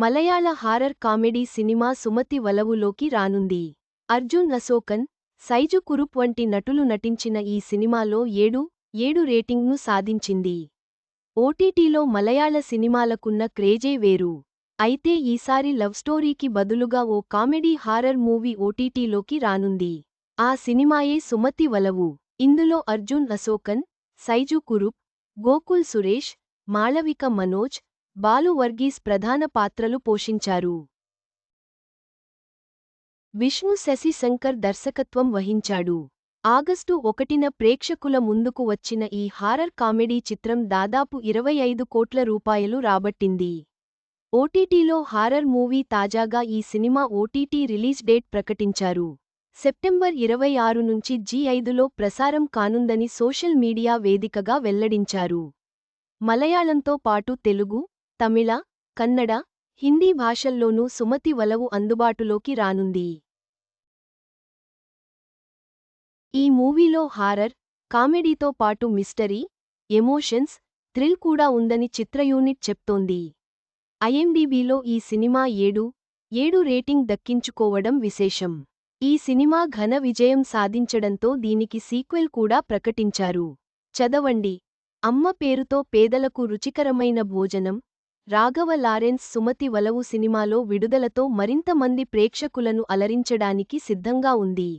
మలయాళ horror comedy cinema Sumathi వలవులోకి రానుంది. అర్జున్ అశోకన్ సైజు కురుప్ వంటి నటులు నటించిన ఈ సినిమాలో ఏడు ఏడు రేటింగ్ను సాధించింది. ఓటీటీలో మలయాళ సినిమాలకున్న క్రేజే వేరు. అయితే ఈసారి లవ్ స్టోరీకి బదులుగా ఓ కామెడీ హారర్ మూవీ ఓటీటీలోకి రానుంది. ఆ సినిమాయే సుమతి వలవు. ఇందులో అర్జున్ అశోకన్ సైజు కురుప్ గోకుల్ సురేష్ మాళవిక మనోజ్ బాలు వర్గీస్ ప్రధాన పాత్రలు పోషించారు. విష్ణు శశి శంకర్ దర్శకత్వం వహించాడు. ఆగస్టు ఒకటిన ప్రేక్షకుల ముందుకు వచ్చిన ఈ హారర్ కామెడీ చిత్రం దాదాపు ఇరవై ఐదు కోట్ల రూపాయలు రాబట్టింది. ఓటీటీలో హారర్ మూవీ తాజాగా ఈ సినిమా ఓటీటీ రిలీజ్ డేట్ ప్రకటించారు. సెప్టెంబర్ ఇరవై ఆరు నుంచి జీ ఐదులో ప్రసారం కానుందని సోషల్ మీడియా వేదికగా వెల్లడించారు. మలయాళంతో పాటు తెలుగు తమిళ కన్నడ హిందీ భాషల్లోనూ సుమతి వలవు అందుబాటులోకి రానుంది. ఈ మూవీలో హారర్ కామెడీతో పాటు మిస్టరీ ఎమోషన్స్ థ్రిల్ కూడా ఉందని చిత్ర యూనిట్ చెప్తోంది. ఐఎండీబీలో ఈ సినిమా ఏడు ఏడు రేటింగ్ దక్కించుకోవడం విశేషం. ఈ సినిమా ఘన విజయం సాధించడంతో దీనికి సీక్వెల్ కూడా ప్రకటించారు. చదవండి. అమ్మ పేరుతో పేదలకు రుచికరమైన భోజనం రాఘవ లారెన్స్ సుమతి వలవు సినిమాలో విడుదలతో మరింత మంది ప్రేక్షకులను అలరించడానికి సిద్ధంగా ఉంది.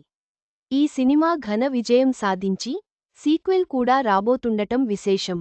ఈ సినిమా ఘన విజయం సాధించి సీక్వెల్ కూడా రాబోతుండటం విశేషం.